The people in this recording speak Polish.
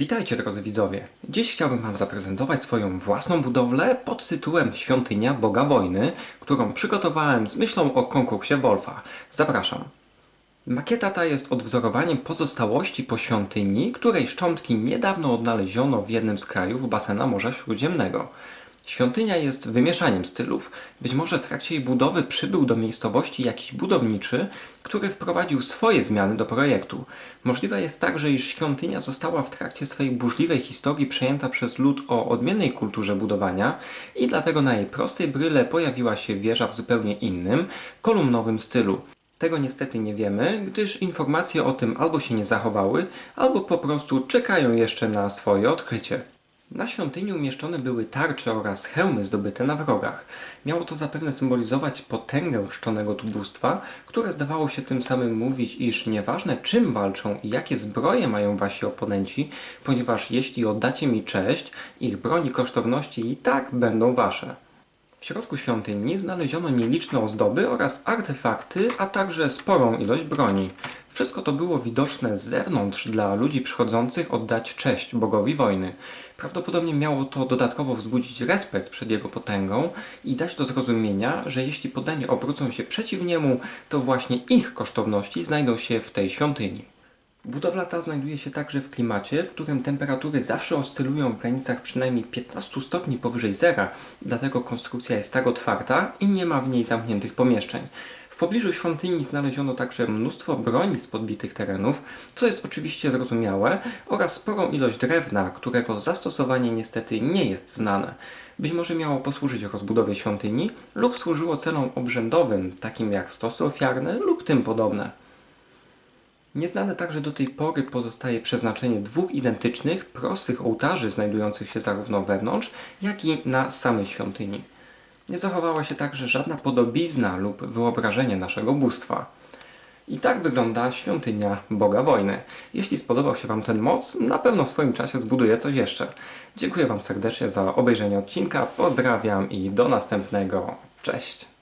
Witajcie drodzy widzowie. Dziś chciałbym Wam zaprezentować swoją własną budowlę pod tytułem Świątynia Boga Wojny, którą przygotowałem z myślą o konkursie Wolfa. Zapraszam. Makieta ta jest odwzorowaniem pozostałości po świątyni, której szczątki niedawno odnaleziono w jednym z krajów basena Morza Śródziemnego. Świątynia jest wymieszaniem stylów. Być może w trakcie jej budowy przybył do miejscowości jakiś budowniczy, który wprowadził swoje zmiany do projektu. Możliwe jest także, iż świątynia została w trakcie swojej burzliwej historii przejęta przez lud o odmiennej kulturze budowania i dlatego na jej prostej bryle pojawiła się wieża w zupełnie innym, kolumnowym stylu. Tego niestety nie wiemy, gdyż informacje o tym albo się nie zachowały, albo po prostu czekają jeszcze na swoje odkrycie. Na świątyni umieszczone były tarcze oraz hełmy zdobyte na wrogach. Miało to zapewne symbolizować potęgę czczonego tu bóstwa, które zdawało się tym samym mówić, iż nieważne czym walczą i jakie zbroje mają wasi oponenci, ponieważ jeśli oddacie mi cześć, ich broń i kosztowności i tak będą wasze. W środku świątyni znaleziono nieliczne ozdoby oraz artefakty, a także sporą ilość broni. Wszystko to było widoczne z zewnątrz dla ludzi przychodzących oddać cześć bogowi wojny. Prawdopodobnie miało to dodatkowo wzbudzić respekt przed jego potęgą i dać do zrozumienia, że jeśli poddani obrócą się przeciw niemu, to właśnie ich kosztowności znajdą się w tej świątyni. Budowla ta znajduje się także w klimacie, w którym temperatury zawsze oscylują w granicach przynajmniej 15 stopni powyżej zera, dlatego konstrukcja jest tak otwarta i nie ma w niej zamkniętych pomieszczeń. Pobliżu świątyni znaleziono także mnóstwo broni z podbitych terenów, co jest oczywiście zrozumiałe, oraz sporą ilość drewna, którego zastosowanie niestety nie jest znane. Być może miało posłużyć rozbudowie świątyni lub służyło celom obrzędowym, takim jak stosy ofiarne lub tym podobne. Nieznane także do tej pory pozostaje przeznaczenie dwóch identycznych, prostych ołtarzy znajdujących się zarówno wewnątrz, jak i na samej świątyni. Nie zachowała się także żadna podobizna lub wyobrażenie naszego bóstwa. I tak wygląda świątynia Boga Wojny. Jeśli spodobał się Wam ten moc, na pewno w swoim czasie zbuduję coś jeszcze. Dziękuję Wam serdecznie za obejrzenie odcinka, pozdrawiam i do następnego. Cześć!